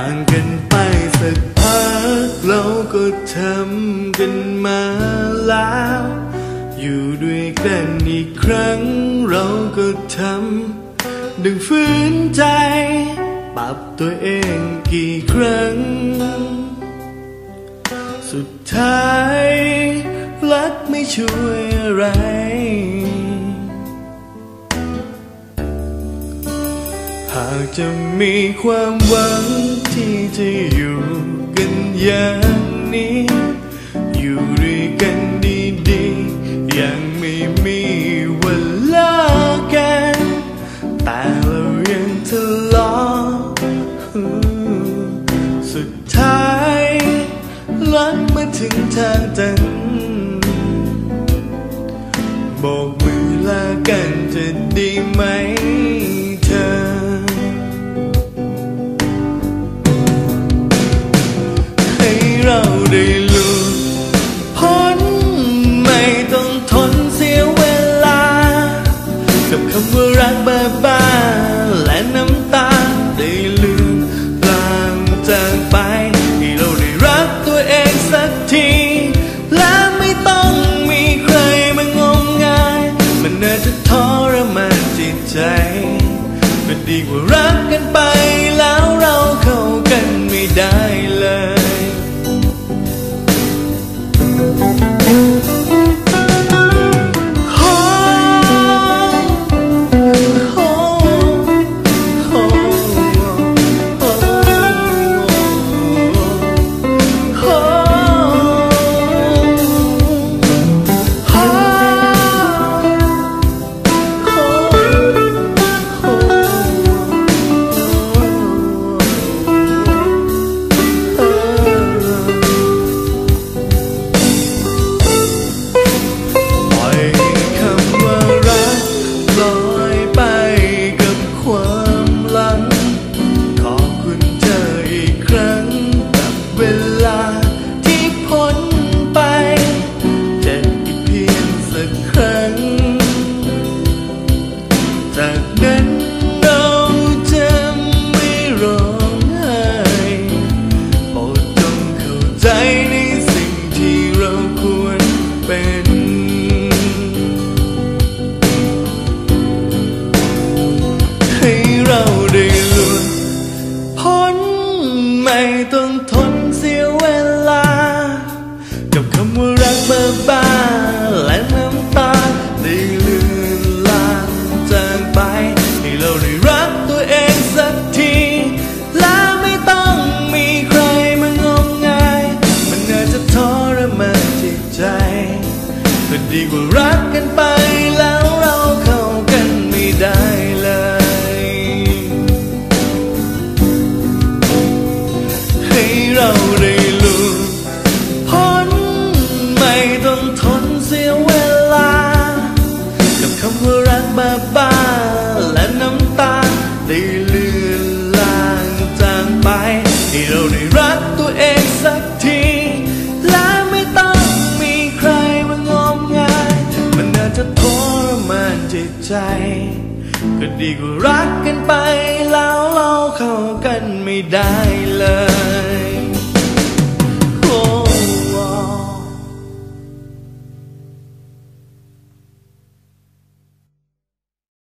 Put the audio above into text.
างกันไปสักพักเราก็ทำกันมาแล้ว อยู่ด้วยกันอีกครั้ง เราก็ทำดึงฝืนใจ ปรับตัวเองกี่ครั้ง สุดท้าย รักไม่ช่วยอะไรหากจะมีความหวัง จะอยู่กันอย่างนี้ อยู่ด้วยกันดีๆยังไม่มีวันเลิกกัน แต่เรายังทะเลาะสุดท้ายรักมาถึงทางตันโบกมือลากันจะดีไหม ได้ลุดพ้นไม่ต้องทนเสียเวลา กับคำว่ารักบ้าบ้าๆและน้ำตาได้ลืมลางจางไปให้เราได้รักตัวเองสักที และไม่ต้องมีใครมางมงาย มันน่าจะทรมานจิตใจก็ดีกว่ารักกันไปแล้วเราเข้ากันไม่ได้เลย ไม่ต้ เราได้หลุดพ้นไม่ต้องทนเสียเวลา กับคำว่ารักบ้าบ้าๆและน้ำตา ได้เลือนลางจางไป ให้เราได้รักตัวเองสักที และไม่ต้องมีใครมางมงาย มันน่าจะทรมานจิตใจก็ดีกว่ารักกันไปแล้วเราเข้ากันไม่ได้เลย